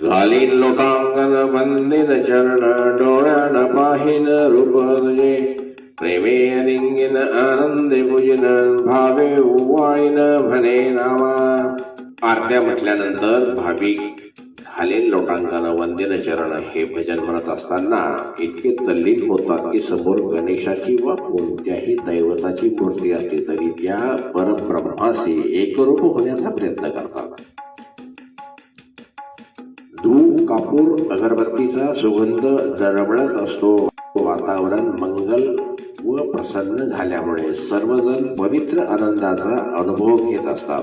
घालीन लोकांगण वंदित चरण डोळ्यान पाहिन रूप तुझे प्रेमे लिंगिन आनंदे पूजन भावे उवाळीन म्हणे नावा आरत्या म्हटल्यानंतर भाविक खालील लोटांगण वंदिन चरण हे भजन म्हणत असताना इतके तल्लीन होतात की समोर गणेशाची व कोणत्याही दैवताची मूर्ती असली तरी त्या परब्रह्माशी एकरूप होण्याचा प्रयत्न करतात. कापूर अगरबत्तीचा सुगंध दरवळत असतो. वातावरण मंगल व प्रसन्न झाल्यामुळे सर्वजण पवित्र आनंदाचा अनुभव घेत असतात.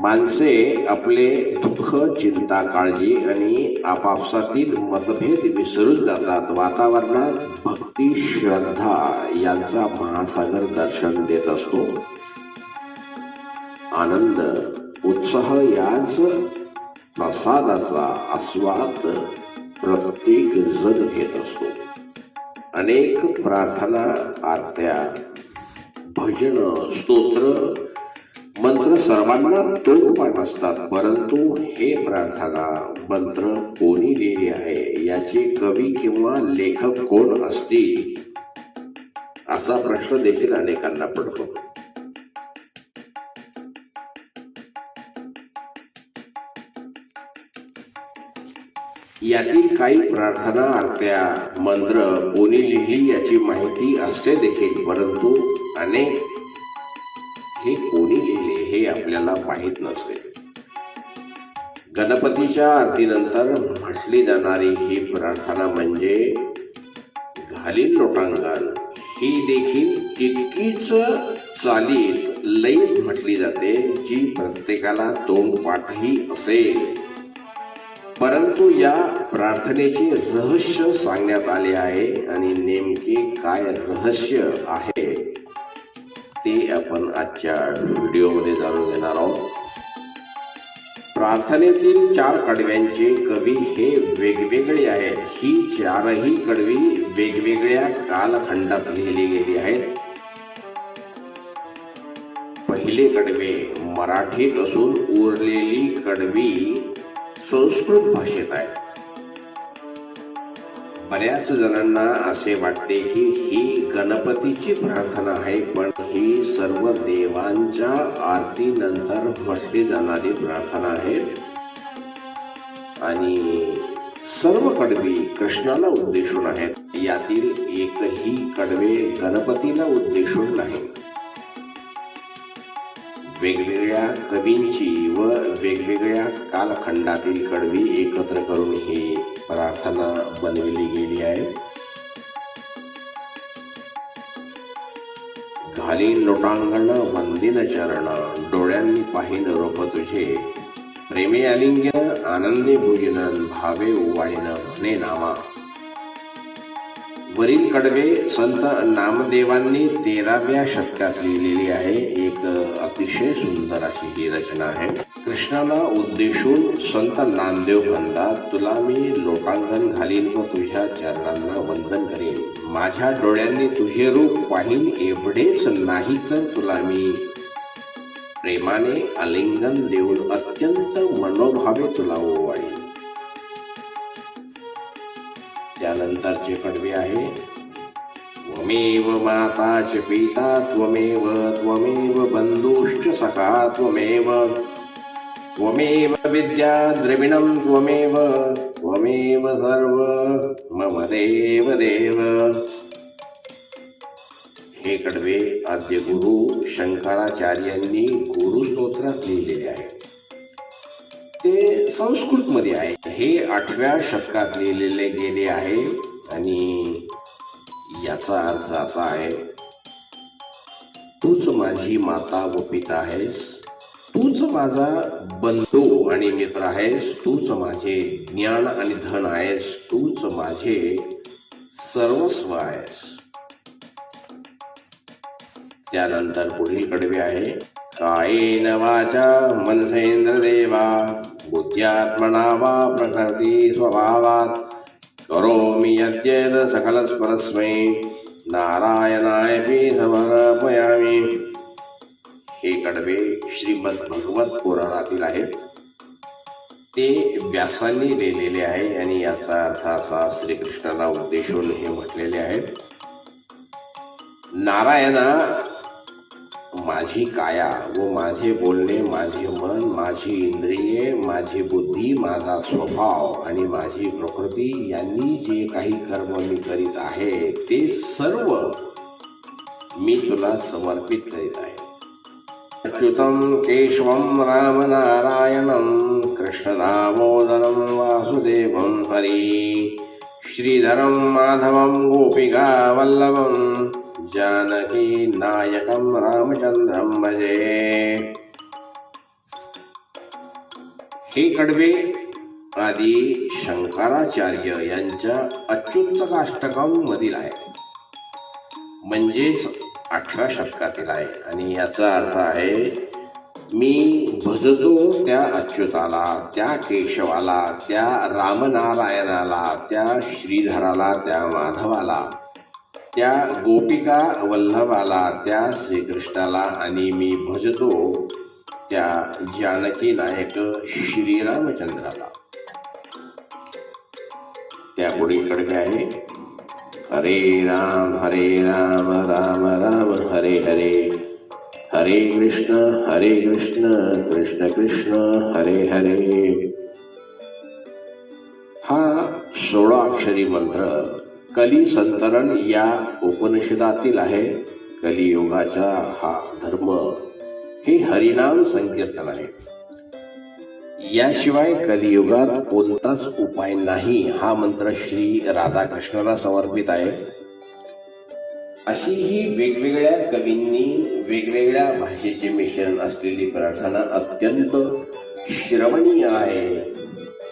माणसे आपले दुःख चिंता काळजी आणि आपापसातील मतभेद विसरून जातात. वातावरणात भक्ती श्रद्धा यांचा महासागर दर्शन देत असतो. आनंद उत्साह याच प्रसादाचा आस्वाद प्रत्येक जण घेत असतो. अनेक प्रार्थना आरत्या भजन स्तोत्र मंत्र सर्वांना तोडपाठ असतात. परंतु हे प्रार्थना मंत्र कोणी लिहिले आहे? याचे कवी किंवा लेखक कोण असतील? असा प्रश्न देखील अनेकांना पडतो. यातील काही प्रार्थना आरत्या मंत्र कोणी लिहिली याची माहिती असते देखील परंतु अनेक हे कोणी लिहिले हे आपल्याला माहीत नसते. गणपतीच्या आरतीनंतर म्हटली जाणारी ही प्रार्थना म्हणजे घालील लोटांगण. ही देखील तितकीच चालीत लईत म्हटली जाते जी प्रत्येकाला तोंड पाठही असेल. परंतु या प्रार्थनेचे रहस्य सांगण्यात आले आहे आणि नेमके काय रहस्य आहे ते आपण आजच्या व्हिडिओमध्ये जाणून घेणार आहोत. प्रार्थनेतील चार कडव्यांचे कवी हे वेगवेगळे आहेत. ही चारही कडवी वेगवेगळ्या कालखंडात लिहिली गेली आहेत. पहिले कडवे मराठीत असून उरलेली कडवी संस्कृत भाषेत आहे. बऱ्याच जणांना असे वाटते की ही गणपतीची प्रार्थना आहे पण ही सर्व देवांच्या आरतीनंतर म्हटली जाणारी प्रार्थना आहे. आणि सर्व कडवी कृष्णाला उद्देशून आहेत. यातील एकही कडवे गणपतीला उद्देशून नाही. वेगवेगळ्या कवींची व वेगवेगळ्या कालखंडातील कडवी एकत्र करून ही प्रार्थना बनविली गेली आहे. घाली लोटांगण वंदिन चरण डोळ्यांनी पाहिन रोप तुझे. प्रेमे आलिंग आनंदी भोजनन भावे उवाळीन म्हणे नामा. वरील कडवे संत नामदेवांनी तेराव्या शतकात लिहिलेली आहे. एक अतिशय सुंदर अशी ही रचना आहे. कृष्णाला उद्देशून संत नामदेव म्हणतात तुला मी लोटांगण घालीन व तुझ्या चरणांना वंदन करेन. माझ्या डोळ्यांनी तुझे रूप पाहिन एवढेच नाही तर तुला मी प्रेमाने आलिंगन देऊन अत्यंत मनोभावे तुला ओवाळीन. त्यानंतरचे कडवे आहे, त्वमेव माता च पिता, त्वमेव त्वमेव बंधुश्च सखा, त्वमेव त्वमेव विद्या द्रविणं, त्वमेव त्वमेव सर्व, मम देव देव। हे कडवे आद्य गुरु शंकराचार्यांनी गुरु स्तोत्रात लिहिलेले आहे ते संस्कृतमध्ये आहे. हे आठव्या शतकात लिहिलेले गेले आहे आणि याचा अर्थ असा आहे तूच माझी माता व पिता आहेस. तूच माझा बंधू आणि मित्र आहेस. तूच माझे ज्ञान आणि धन आहेस. तूच माझे सर्वस्व आहेस. त्यानंतर पुढील कडवे आहे कायेन वाचा मनसेंद्र देवा बुद्ध्यात्मना वा प्रकृती स्वभावात। करोमि यद्येत सकलस्परस्मै। नारायणायपि समर्पयामि। हे कडवे श्रीमद भगवत पुराणातील आहेत। ते व्यासांनी लिहिलेले आहे आणि याचा अर्थ असा श्रीकृष्णाला उद्देशून हे म्हटलेले आहेत। नारायणा माझी काया व माझे बोलणे माझे मन माझी इंद्रिये माझी बुद्धी माझा स्वभाव आणि माझी प्रकृती यांनी जे काही कर्म मी करीत आहे ते सर्व मी तुला समर्पित करीत आहे. अच्युतं केशवं रामनारायणं कृष्णदामोदरं वासुदेवं हरी। श्रीधरं माधवं गोपिकावल्लभं जानकी नायकं रामचन्द्रं भजे। हे कडवे आदी शंकराचार्य यांच्या अच्युत काष्टकम मधील आहे. म्हणजेच अठरा शतकातील आहे. आणि याचा अर्थ आहे मी भजतो त्या अच्युताला त्या केशवाला त्या रामनारायणाला त्या श्रीधराला त्या माधवाला त्या गोपिका वल्लभाला त्या श्रीकृष्णाला आणि मी भजतो त्या जानकी नायक श्रीरामचंद्राला. त्यापुढे कडके आहे? हरे राम हरे राम राम राम हरे हरे. हरे कृष्ण हरे कृष्ण कृष्ण कृष्ण हरे हरे. हा सोळा अक्षरी मंत्र कली संतरण या उपनिषदातील आहे. कलियुगाचा हा धर्म हे हरिनाम संकीर्तन आहे. याशिवाय कलियुगात कोणताच उपाय नाही हा मंत्र श्री राधाकृष्णाला समर्पित आहे. अशी ही वेगवेगळ्या कवींनी वेगवेगळ्या भाषेचे मिश्रण असलेली प्रार्थना अत्यंत श्रवणीय आहे.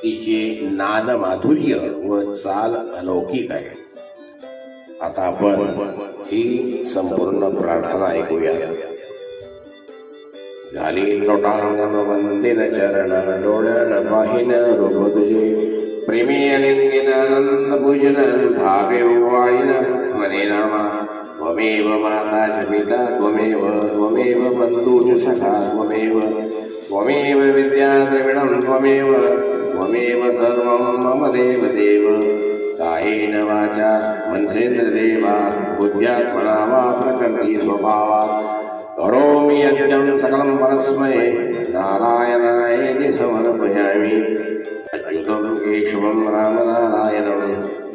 तिचे नाद माधुर्य व चाल अलौकिक आहे. आता आपण ही संपूर्ण प्रार्थना ऐकूया. झाली लोटांगण वंदिन चरण डोळ्यान पाहिन रूप तुझे प्रेमी अलिंगिन आनंद पूजन धावे वाळीन मने नामा त्वमेव माता च पिता त्वमेव त्वमेव बन्धु च सखा त्वमेव त्वमेव विद्याद्रविणं त्वमेव त्वमेव सर्वं मम देवदेव। कायेन वाचा मनसेन्द्रदेवा बुद्ध्यात्मना वा प्रकृति स्वभावात् करोमि यज्ञं सकलं परस्मै नारायणायति समर्पयामि अच्युतं केशवं रामनारायणम्।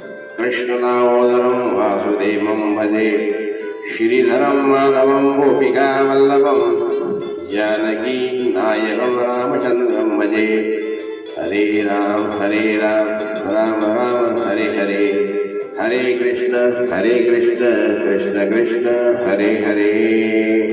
कृष्णदामोदरं वासुदेवं भजे। श्रीधरं माधवं गोपिकावल्लभं। जानकी नायकं रामचन्द्रं भजे। हरे राम हरे राम राम राम हरे हरे। हरे कृष्ण हरे कृष्ण कृष्ण कृष्ण हरे हरे।